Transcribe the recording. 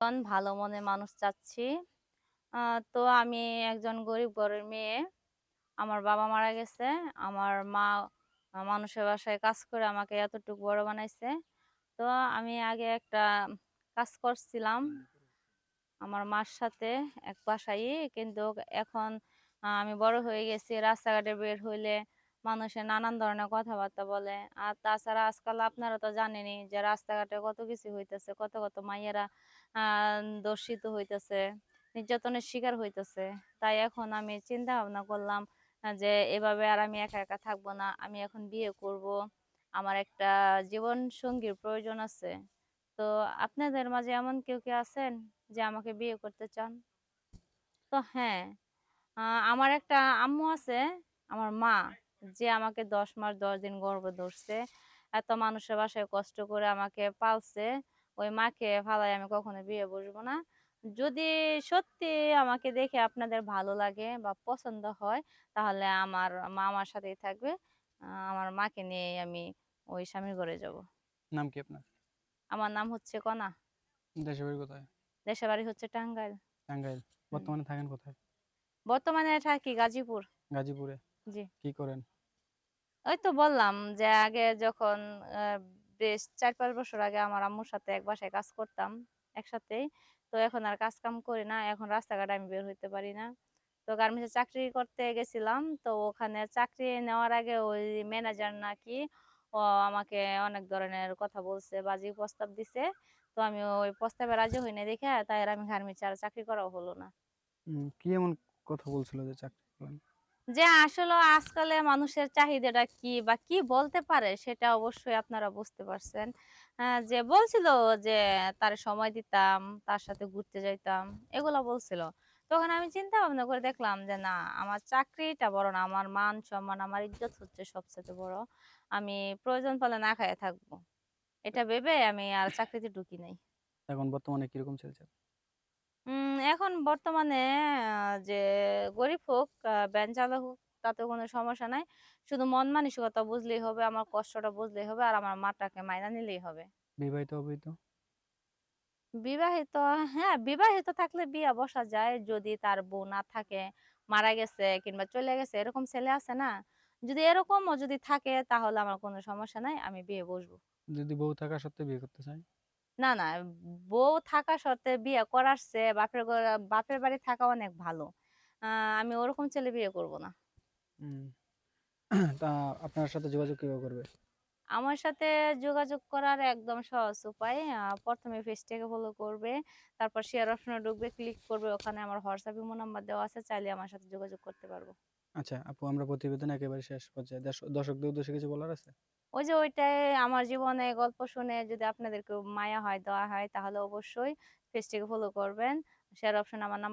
ভালো মনের মানুষ চাচ্ছি। তো আমি একজন গরিব ঘরের মেয়ে। আমার বাবা মারা গেছে। আমার মা মানুষের বাসায় কাজ করে আমাকে এতটুকু বড় বানাইছে। তো আমি আগে একটা কাজ করছিলাম আমার মার সাথে এক বাসায়। কিন্তু এখন আমি বড় হয়ে গেছি। রাস্তাঘাটে বের হইলে মানুষের নানান ধরনের কথাবার্তা বলে। আর তাছাড়া আজকাল আপনারা তো জানেনই যে রাস্তাঘাটে কত কিছু হইতেছে, কত কত মাইয়েরা দর্শিত হইতেছে, নির্যাতনের শিকার হইতেছে। তাই এখন আমি চিন্তা ভাবনা করলাম যে এভাবে আর আমি একা একা থাকব না, আমি এখন বিয়ে করব। আমার একটা জীবন সঙ্গীর প্রয়োজন আছে। তো আপনাদের মাঝে এমন কেউ কি আছেন যে আমাকে বিয়ে করতে চান? তো হ্যাঁ আমার একটা আম্মু আছে, আমার মা। যে আমাকে দশ মাস দশ দিন গর্ব ধরছে। এত মানুষের বাসায় কষ্ট করে আমাকে পালছে ওই মাকে ফালাই আমি কখনো বিয়ে বসবো না। যদি সত্যি আমাকে দেখে আপনাদের ভালো লাগে বা পছন্দ হয় তাহলে আমার মা আমার সাথেই থাকবে। আমার মাকে নিয়ে আমি ওই স্বামীর ঘরে যাব। নাম কি আপনার? আমার নাম হচ্ছে কনা। দেশের বাড়ি কোথায়? দেশের বাড়ি হচ্ছে টাঙ্গাইল। টাঙ্গাইল। বর্তমানে থাকেন কোথায়? বর্তমানে থাকি গাজীপুর। গাজীপুরে। জি। কি করেন? ওই তো বললাম যে আগে যখন বেশ চার পাঁচ বছর আগে আমার আম্মুর সাথে এক বাসায় কাজ করতাম একসাথেই। তো এখন আর কাজ কাম করি না এখন রাস্তাঘাটে আমি বের হইতে পারি না। তো গার্মেন্টসে চাকরি করতে গেছিলাম তো ওখানে চাকরি নেওয়ার আগে ওই ম্যানেজার নাকি ও আমাকে অনেক ধরনের কথা বলছে বাজে প্রস্তাব দিছে। তো আমি ওই প্রস্তাবে রাজি হইনি দেখে তাই আর আমি গার্মেন্টসে আর চাকরি করাও হলো না। কি এমন কথা বলছিল যে চাকরি যে আসলে আজকালে মানুষের চাহিদাটা কি বা কি বলতে পারে সেটা অবশ্যই আপনারা বুঝতে পারছেন। যে বলছিল যে তার সময় দিতাম, তার সাথে ঘুরতে যাইতাম, এগুলা বলছিল। তখন আমি চিন্তা ভাবনা করে দেখলাম যে না, আমার চাকরিটা বড় না, আমার মান সম্মান, আমার ইজ্জত হচ্ছে সবচেয়ে বড়। আমি প্রয়োজন পড়লে না খাইয়ে থাকব। এটা ভেবে আমি আর চাকরিতে ঢুকি নাই। এখন বর্তমানে কীরকম চলছে? এখন বর্তমানে যে গরিব হোক ভ্যান চালক হোক তাতে কোনো সমস্যা নাই। শুধু মন মানসিকতা বুঝলেই হবে আমার কষ্টটা বুঝলেই হবে আর আমার মাটাকে মাইনা নিলেই হবে। বিবাহিত অবৈধ? বিবাহিত হ্যাঁ বিবাহিত থাকলে বিয়ে বসা যায়। যদি তার বউ না থাকে মারা গেছে কিংবা চলে গেছে এরকম ছেলে আছে না? যদি এরকমও যদি থাকে তাহলে আমার কোনো সমস্যা নাই আমি বিয়ে বসবো। যদি বউ থাকা সত্ত্বেও বিয়ে করতে চাই না না বউ থাকা সত্ত্বে বিয়ে করার চেয়ে বাপের বাপের বাড়ি থাকা অনেক ভালো। আমি ওরকম ছেলে বিয়ে করব না। তা আপনার সাথে যোগাযোগ কীভাবে করবে? আমার সাথে যোগাযোগ করার একদম সহজ উপায় প্রথমে পেজটাকে ফলো করবে তারপর শেয়ার অপশনে ঢুকবে ক্লিক করবে ওখানে আমার হোয়াটসঅ্যাপ ইমো নাম্বার দেওয়া আছে চাইলে আমার সাথে যোগাযোগ করতে পারব। আচ্ছা আপু আমরা প্রতিবেদন একেবারে শেষ পর্যায়ে। দর্শ- দর্শকদের উদ্দেশ্যে কিছু বলার আছে? ওই যে ওইটাই আমার জীবনে গল্প শুনে যদি আপনাদেরকে মায়া হয় দেওয়া হয়, তাহলে অবশ্যই পেজটাকে ফলো করবেন। শেয়ার অপশন আমার নাম্বার